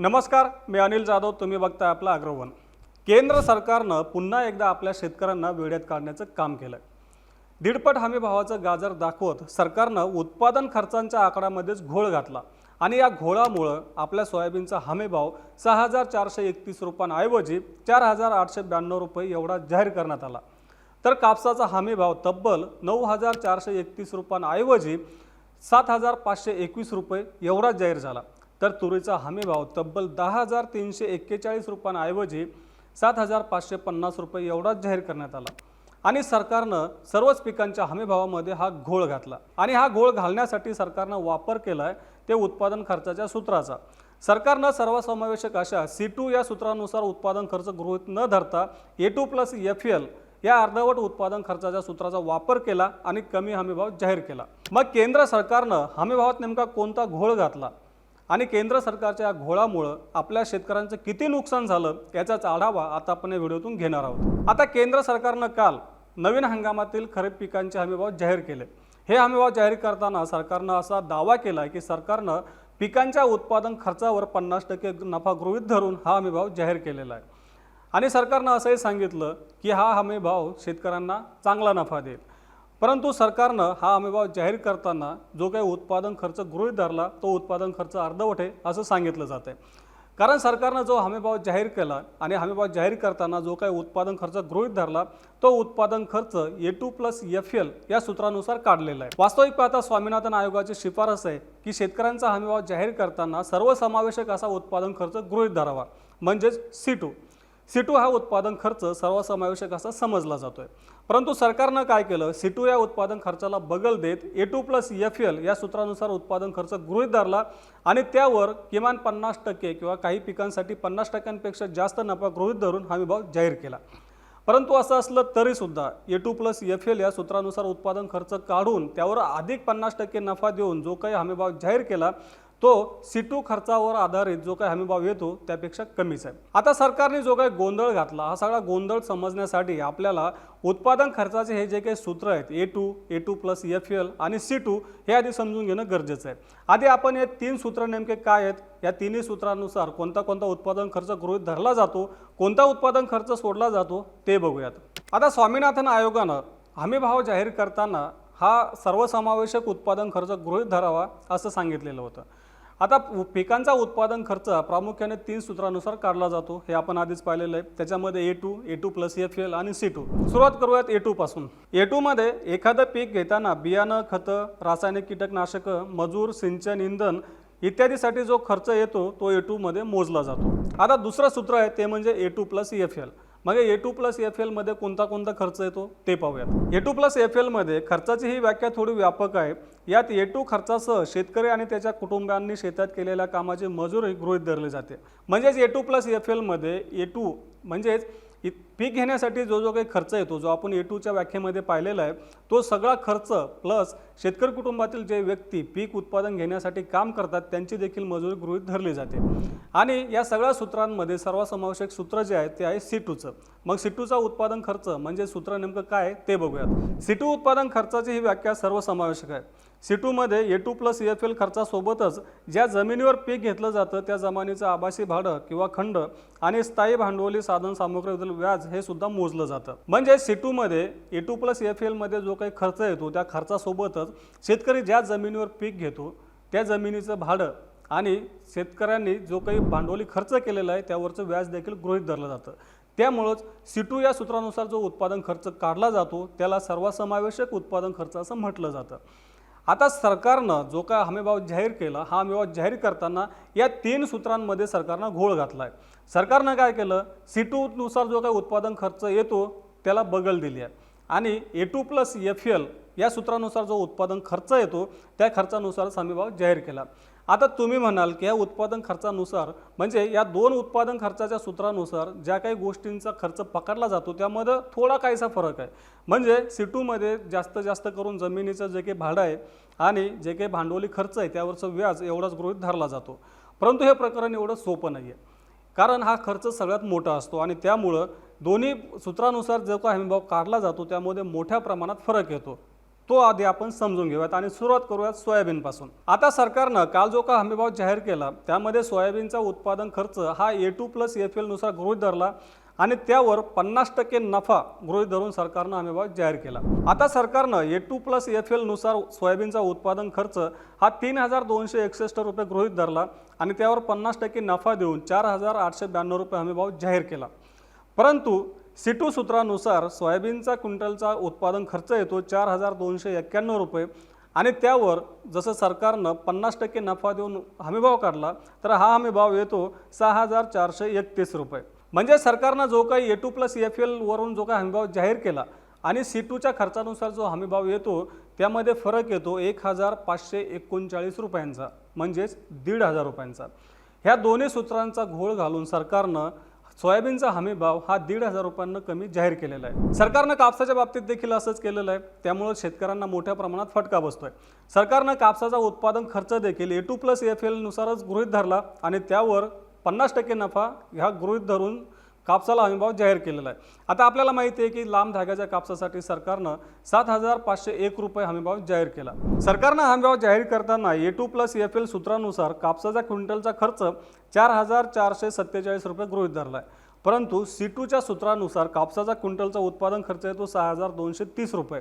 नमस्कार मी अनिल जाधव तुम्ही बघताय आपलं अग्रवन. केंद्र सरकारनं पुन्हा एकदा आपल्या शेतकऱ्यांना वेळेत काढण्याचं काम केलं दीडपट हमी भावाचं गाजर दाखवत सरकारनं उत्पादन खर्चांच्या आकड्यामध्येच घोळ घातला आणि या घोळामुळं आपल्या सोयाबीनचा हमी भाव सहा हजार चारशे एकतीस रुपयांऐवजी चार हजार आठशे ब्याण्णव रुपये एवढा जाहीर करण्यात आला. तर कापसाचा हमी भाव तब्बल नऊ हजार चारशे एकतीस रुपयांऐवजी सात हजार पाचशे एकवीस रुपये एवढा जाहीर झाला. तर तुरीचा हमी भाव तब्बल दहा हजार तीनशे एक्केचाळीस रुपयांऐवजी सात हजार पाचशे पन्नास रुपये एवढाच जाहीर करण्यात आला. आणि सरकारनं सर्वच पिकांच्या हमीभावामध्ये हा घोळ घातला. आणि हा घोळ घालण्यासाठी सरकारनं वापर केला आहे ते उत्पादन खर्चाच्या सूत्राचा. सरकारनं सर्वसमावेशक अशा सी टू या सूत्रानुसार उत्पादन खर्च गृहित न धरता A two plus F L या अर्धवट उत्पादन खर्चाच्या सूत्राचा वापर केला आणि कमी हमीभाव जाहीर केला. मग केंद्र सरकारनं हमीभावात नेमका कोणता घोळ घातला? आणि केंद्र सरकारच्या घोळामुळं आपल्या शेतकऱ्यांचं किती नुकसान झालं याचाच आढावा आता आपण या व्हिडिओतून घेणार आहोत. आता केंद्र सरकारनं काल नवीन हंगामातील खरीप पिकांचे हमीभाव जाहीर केले. हे हमीभाव जाहीर करताना सरकारनं असा दावा केला की सरकारनं पिकांच्या उत्पादन खर्चावर पन्नास टक्के नफा गृहीत धरून हा हमीभाव जाहीर केलेला आहे. आणि सरकारनं असंही सांगितलं की हा हमीभाव शेतकऱ्यांना चांगला नफा देईल. परंतु सरकारनं हा हमीभाव जाहीर करताना जो काही उत्पादन खर्च गृहीत धरला तो उत्पादन खर्च अर्धवट आहे असं सांगितलं जात आहे. कारण सरकारनं जो हमीभाव जाहीर केला आणि हमीभाव जाहीर करताना जो काही उत्पादन खर्च गृहीत धरला तो उत्पादन खर्च A two plus F L या सूत्रानुसार काढलेला आहे. वास्तविक पाहता स्वामीनाथन आयोगाची शिफारस आहे की शेतकऱ्यांचा हमीभाव जाहीर करताना सर्वसमावेशक असा उत्पादन खर्च गृहीत धरावा म्हणजेच सी टू सी टू हा उत्पादन खर्च सर्वसमावेशक असा समजला जातोय. परंतु सरकारनं काय केलं? सिटू या उत्पादन खर्चाला बगल देत A two plus F L या सूत्रानुसार उत्पादन खर्च गृहीत धरला आणि त्यावर किमान पन्नास टक्के किंवा काही पिकांसाठी पन्नास टक्क्यांपेक्षा जास्त नफा गृहीत धरून हमीभाव जाहीर केला. परंतु असं असलं तरीसुद्धा A two plus F L या सूत्रानुसार उत्पादन खर्च काढून त्यावर अधिक पन्नास टक्के नफा देऊन जो काही हमीभाव जाहीर केला तो सिटू खर्चावर आधारित जो काही हमीभाव येतो त्यापेक्षा कमीच आहे. आता सरकारने जो काही गोंधळ घातला हा सगळा गोंधळ समजण्यासाठी आपल्याला उत्पादन खर्चाचे हे जे काही सूत्र आहेत A two A two plus F L आणि सी टू हे आधी समजून घेणं गरजेचं आहे. आधी आपण हे तीन सूत्र नेमके काय आहेत? या तिन्ही सूत्रानुसार कोणता कोणता उत्पादन खर्च गृहीत धरला जातो कोणता उत्पादन खर्च सोडला जातो ते बघूयात. आता स्वामीनाथन आयोगानं हमीभाव जाहीर करताना हा सर्वसमावेशक उत्पादन खर्च गृहित धरावा असं सांगितलेलं होतं. आता पिकांचा उत्पादन खर्च प्रामुख्याने तीन सूत्रानुसार काढला जातो. हे आपण आधीच पाहिलेलं आहे. त्याच्यामध्ये A two A two plus F L आणि सी टू. सुरुवात करूयात ए टू पासून. ए टूमध्ये एखादं पीक घेताना बियाणं खतं रासायनिक कीटकनाशकं मजूर सिंचन इंधन इत्यादीसाठी जो खर्च येतो तो ए टूमध्ये मोजला जातो. आता दुसरं सूत्र आहे ते म्हणजे A two plus F L मग ए टू प्लस एफ एलमध्ये कोणता कोणता खर्च येतो ते पाहूयात. ए टू प्लस एफ एलमध्ये खर्चाची ही व्याख्या थोडी व्यापक आहे. यात ए टू खर्चासह शेतकरी आणि त्याच्या कुटुंबांनी शेतात केलेल्या कामाचे मजूरही गृहीत धरले जाते. म्हणजेच ए टू प्लस एफ एलमध्ये ए टू म्हणजेच इ- पीक घेण्यासाठी जो जो काही खर्च येतो जो आपण ए टूच्या व्याख्येमध्ये पाहिलेला आहे तो सगळा खर्च प्लस शेतकरी कुटुंबातील जे व्यक्ती पीक उत्पादन घेण्यासाठी काम करतात त्यांची देखील मजुरी गृहीत धरली जाते. आणि या सगळ्या सूत्रांमध्ये सर्वसमावेशक सूत्र जे आहे ते आहे सी टूचं मग सी टूचा उत्पादन खर्च म्हणजे सूत्र नेमकं काय आहे ते बघूयात. सी टू उत्पादन खर्चाची ही व्याख्या सर्वसमावेशक आहे. सी टूमध्ये A two plus F L खर्चासोबतच ज्या जमिनीवर पीक घेतलं जातं त्या जमिनीचं आभासी भाडं किंवा खंड आणि स्थायी भांडवली साधन सामुग्रीबद्दल व्याज हे सुद्धा मोजलं जातं. म्हणजे सी टूमध्ये ए टू प्लस एफ एलमध्ये जो काही खर्च येतो त्या खर्चासोबतच शेतकरी ज्या जमिनीवर पीक घेतो त्या जमिनीचं भाडं आणि शेतकऱ्यांनी जो काही भांडवली खर्च केलेला आहे त्यावरचं व्याज देखील गृहीत धरलं जातं. त्यामुळंच सिटू या सूत्रानुसार जो उत्पादन खर्च काढला जातो त्याला सर्वसमावेशक उत्पादन खर्च असं म्हटलं जातं. आता सरकारनं जो काय हमीभाव जाहीर केला हा हमीभाव जाहीर करताना या तीन सूत्रांमध्ये सरकारनं घोळ घातला आहे सरकारनं काय केलं? सी टूनुसार जो काही उत्पादन खर्च येतो त्याला बगल दिली आहे. आणि A two plus F L या सूत्रानुसार जो उत्पादन खर्च येतो त्या खर्चानुसारच हमीभाव जाहीर केला. आता तुम्ही म्हणाल की या उत्पादन खर्चानुसार म्हणजे या दोन उत्पादन खर्चाच्या सूत्रानुसार ज्या काही गोष्टींचा खर्च पकडला जातो त्यामध्ये थोडा काहीसा फरक आहे. म्हणजे सिटूमध्ये जास्त जास्त करून जमिनीचं जे काही भाडं आहे आणि जे काही भांडवली खर्च आहे त्यावरचं व्याज एवढाच गृहीत धरला जातो. परंतु हे प्रकरण एवढं सोपं नाही आहे कारण हा खर्च सगळ्यात मोठा असतो आणि त्यामुळं दोन्ही सूत्रानुसार जो का हमीभाव काढला जातो त्यामध्ये मोठ्या प्रमाणात फरक येतो. तो आधी आपण समजून घेऊयात आणि सुरुवात करूयात सोयाबीनपासून. आता सरकारनं काल जो का हमीभाव जाहीर केला त्यामध्ये सोयाबीनचा उत्पादन खर्च हा ए टू प्लस एफ एलनुसार गृहीत धरला आणि त्यावर पन्नास टक्के नफा गृहित धरून सरकारनं हमीभाव जाहीर केला. आता सरकारनं ए टू प्लस एफ एलनुसार सोयाबीनचा उत्पादन खर्च हा तीन हजार दोनशे एकसष्ट रुपये गृहित धरला आणि त्यावर पन्नास टक्के नफा देऊन चार हजार आठशे ब्याण्णव रुपये हमीभाव जाहीर केला. परंतु सिटू सूत्रानुसार सोयाबीनचा क्विंटलचा उत्पादन खर्च येतो चार हजार दोनशे एक्क्याण्णव रुपये. आणि त्यावर जसं सरकारनं पन्नास टक्के नफा देऊन हमीभाव काढला तर हा हमीभाव येतो सहा हजार चारशे एकतीस रुपये. म्हणजे सरकारनं जो काही ए टू प्लस एफ एलवरून जो काही हमीभाव जाहीर केला आणि सी टूच्या खर्चानुसार जो हमीभाव येतो त्यामध्ये फरक येतो एक हजार पाचशे एकोणचाळीस रुपयांचा म्हणजेच दीड हजार रुपयांचा. ह्या दोन्ही सूत्रांचा घोळ घालून सरकारनं सोयाबीनचा हमी भाव हा दीड हजार रुपयांना कमी जाहीर केलेला आहे. सरकारनं कापसाच्या बाबतीत देखील असंच केलेलं आहे. त्यामुळे शेतकऱ्यांना मोठ्या प्रमाणात फटका बसतोय. सरकारनं कापसाचा उत्पादन खर्च देखील ए टू प्लस एफ एलनुसारच गृहित धरला आणि त्यावर पन्नास टक्के नफा ह्या गृहित धरून कापसाला हमीभाव जाहीर केलेला आहे. आता आपल्याला माहिती आहे की लांब धाग्याच्या कापसासाठी सरकारनं सात हजार पाचशे एक रुपये हमीभाव जाहीर केला. सरकारनं हमीभाव जाहीर करताना A two plus F L सूत्रानुसार कापसाचा क्विंटलचा खर्च चार हजार चारशे सत्तेचाळीस रुपये गृहीत धरला आहे परंतु सी टूच्या सूत्रानुसार कापसाचा क्विंटलचा उत्पादन खर्च येतो सहा हजार दोनशे तीस रुपये.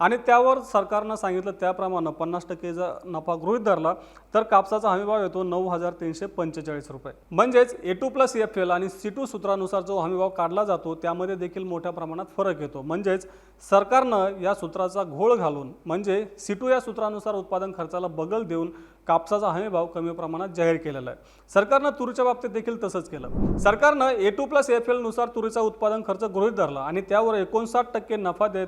आणि त्यावर सरकारनं सांगितलं त्याप्रमाणे पन्नास टक्के जर नफा गृहित धरला तर कापसाचा हमीभाव येतो नऊ हजार तीनशे पंचेचाळीस रुपये. म्हणजेच A two plus F L आणि सी टू सूत्रानुसार जो हमीभाव काढला जातो त्यामध्ये देखील मोठ्या प्रमाणात फरक येतो. म्हणजेच सरकारनं या सूत्राचा घोळ घालून म्हणजे सी टू या सूत्रानुसार उत्पादन खर्चाला बगल देऊन कापसाचा हमीभाव कमी प्रमाणात जाहीर केलेला आहे. सरकारनं तुरीच्या बाबतीत देखील तसंच केलं. सरकारनं ए टू प्लस एफ एलनुसार तुरीचा उत्पादन खर्च गृहित धरला आणि त्यावर एकोणसाठ टक्के नफा देत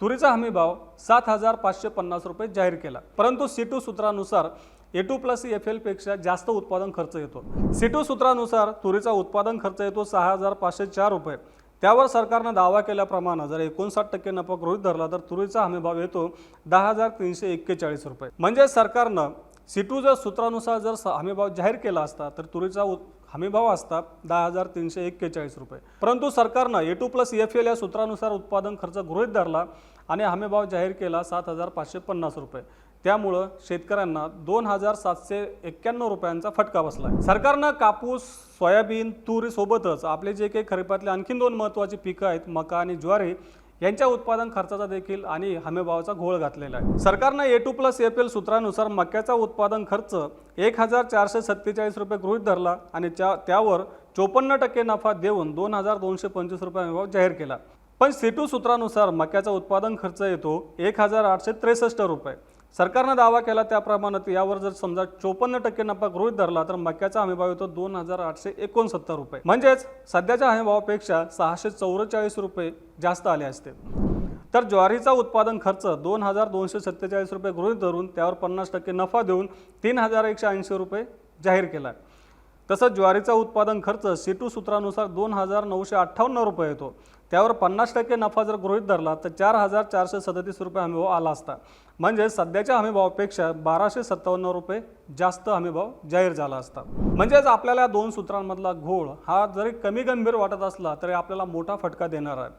तुरीचा हमीभाव सात हजार पाचशे पन्नास रुपये जाहीर केला. परंतु सी टू सूत्रानुसार ए टू प्लस एफ एलपेक्षा जास्त उत्पादन खर्च येतो. सी टू सूत्रानुसार तुरीचा उत्पादन खर्च येतो सहा हजार पाचशे चार रुपये. त्यावर सरकारनं दावा केल्याप्रमाणे जर एकोणसाठ टक्के नफा गृहित धरला तर तुरीचा हमीभाव येतो दहा हजार तीनशे एक्केचाळीस रुपये. म्हणजे सरकारनं सिटू जर सूत्रानुसार जर हमीभाव जाहीर केला असता तर तुरीचा उत हमीभाव असता दहा हजार तीनशे एक्केचाळीस रुपये. परंतु सरकारनं A two plus F L या सूत्रानुसार उत्पादन खर्च गृहित धरला आणि हमीभाव जाहीर केला सात हजार पाचशे पन्नास रुपये. त्यामुळं शेतकऱ्यांना दोन हजार सातशे एक्क्याण्णव रुपयांचा फटका बसला आहे सरकारनं कापूस सोयाबीन तुरीसोबतच आपले जे काही खरीपातले आणखी दोन महत्त्वाची पिकं आहेत मका आणि ज्वारी यांच्या उत्पादन खर्चाचा देखील आणि हमीभावाचा घोळ घातलेला आहे. सरकारनं A two plus F L सूत्रानुसार मक्याचा उत्पादन खर्च एक हजार चारशे सत्तेचाळीस रुपये गृहीत धरला आणि त्या त्यावर चोपन्न टक्के नफा देऊन दोन हजार दोनशे पंचवीस रुपये हमीभाव जाहीर केला. पण सी टू सूत्रानुसार मक्याचा उत्पादन खर्च येतो एक हजार आठशे त्रेसष्ट रुपये. सरकारनं दावा केला त्याप्रमाणे यावर जर समजा चोपन्न टक्के नफा गृहित धरला तर मक्याचा हमीभाव येतो दोन हजार आठशे एकोणसत्तर रुपये. म्हणजेच सध्याच्या हमीभावापेक्षा सहाशे चौवेचाळीस रुपये जास्त आले असते. तर ज्वारीचा उत्पादन खर्च दोन हजार दोनशे सत्तेचाळीस रुपये गृहीत धरून त्यावर पन्नास टक्के नफा देऊन तीन हजार एकशे ऐंशी रुपये जाहीर केला. आहे तसंच ज्वारीचा उत्पादन खर्च सी टू सूत्रानुसार दोन हजार नऊशे अठ्ठावन्न रुपये येतो. त्यावर पन्नास टक्के नफा जर गृहित धरला तर चार हजार चारशे सदतीस रुपये हमीभाव आला असता. म्हणजे सध्याच्या हमीभावापेक्षा बाराशे सत्तावन्न रुपये जास्त हमीभाव जाहीर झाला असता. म्हणजेच आपल्याला दोन सूत्रांमधला घोळ हा जरी कमी गंभीर वाटत असला तरी आपल्याला मोठा फटका देणार आहे.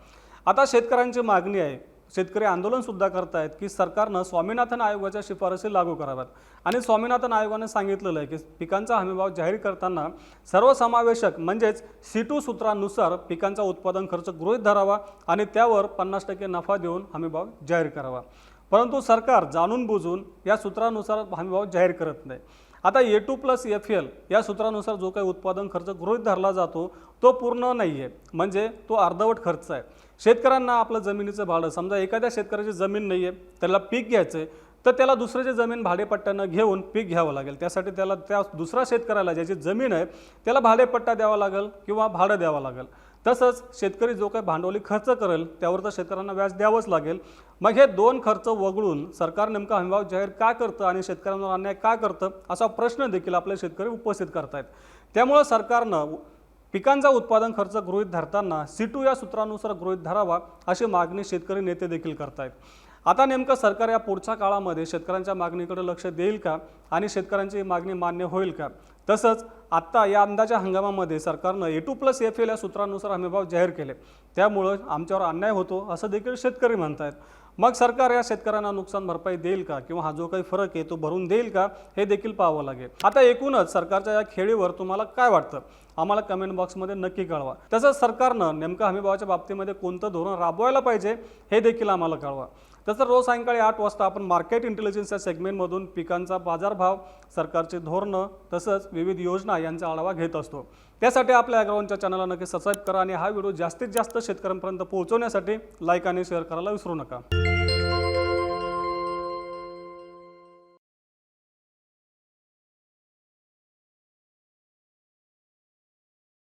आता शेतकऱ्यांची मागणी आहे शेतकरी आंदोलनसुद्धा करतायत की सरकारनं स्वामीनाथन आयोगाच्या शिफारसी लागू कराव्यात. आणि स्वामीनाथन आयोगाने सांगितलेलं आहे की पिकांचा हमीभाव जाहीर करताना सर्वसमावेशक म्हणजेच सी टू सूत्रानुसार पिकांचा उत्पादन खर्च गृहीत धरावा आणि त्यावर पन्नास टक्के नफा देऊन हमीभाव जाहीर करावा. परंतु सरकार जाणून बुजून या सूत्रानुसार हमीभाव जाहीर करत नाही. आता A two plus F L या सूत्रानुसार जो काही उत्पादन खर्च गृहीत धरला जातो तो पूर्ण नाही आहे म्हणजे तो अर्धवट खर्च आहे. शेतकऱ्यांना आपलं जमिनीचं भाडं समजा एखाद्या शेतकऱ्याची जमीन नाही आहे त्याला पीक घ्यायचं आहे तर त्याला दुसऱ्याची जमीन भाडेपट्ट्यानं घेऊन पीक घ्यावं लागेल. त्यासाठी त्याला त्या दुसऱ्या शेतकऱ्याला ज्याची जमीन आहे त्याला भाडेपट्टा द्यावा लागेल किंवा भाडं द्यावं लागेल. तसंच शेतकरी जो काही भांडवली खर्च करेल त्यावर तर शेतकऱ्यांना व्याज द्यावंच लागेल. मग हे दोन खर्च वगळून सरकार नेमका हमीभाव जाहीर का करतं आणि शेतकऱ्यांवर अन्याय का करतं असा प्रश्न देखील आपले शेतकरी उपस्थित करतायत. त्यामुळं सरकारनं पिकांचा उत्पादन खर्च गृहीत धरताना सी टू या सूत्रानुसार गृहीत धरावा अशी मागणी शेतकरी नेते देखील करतायत. आता नेमकं सरकार या पुढच्या काळामध्ये शेतकऱ्यांच्या मागणीकडे लक्ष देईल का? आणि शेतकऱ्यांची मागणी मान्य होईल का? तसंच आत्ता या अंदाच्या हंगामामध्ये सरकारनं A two plus F L या सूत्रानुसार हमीभाव जाहीर केले. त्यामुळं आमच्यावर अन्याय होतो असं देखील शेतकरी म्हणत आहेत मग सरकार या शेतकऱ्यांना नुकसान भरपाई देईल का किंवा हा जो काही फरक आहे तो भरून देईल का हे देखील पाहावं लागेल. आता एकूणच सरकारच्या या खेळीवर तुम्हाला काय वाटतं? आम्हाला कमेंट बॉक्समध्ये नक्की कळवा. तसंच सरकारनं नेमकं हमीभावाच्या बाबतीमध्ये कोणतं धोरण राबवायला पाहिजे हे देखील आम्हाला कळवा. तसं रोज सायंकाळी आठ वाजता आपण मार्केट इंटेलिजन्स या सेगमेंटमधून पिकांचा बाजारभाव सरकारचे धोरणं तसंच विविध योजना यांचा आढावा घेत असतो. त्यासाठी आपल्या अग्रवांच्या चॅनलला नक्की सबस्क्राईब करा आणि हा व्हिडिओ जास्तीत जास्त शेतकऱ्यांपर्यंत पोहोचवण्यासाठी लाईक आणि शेअर करायला विसरू नका.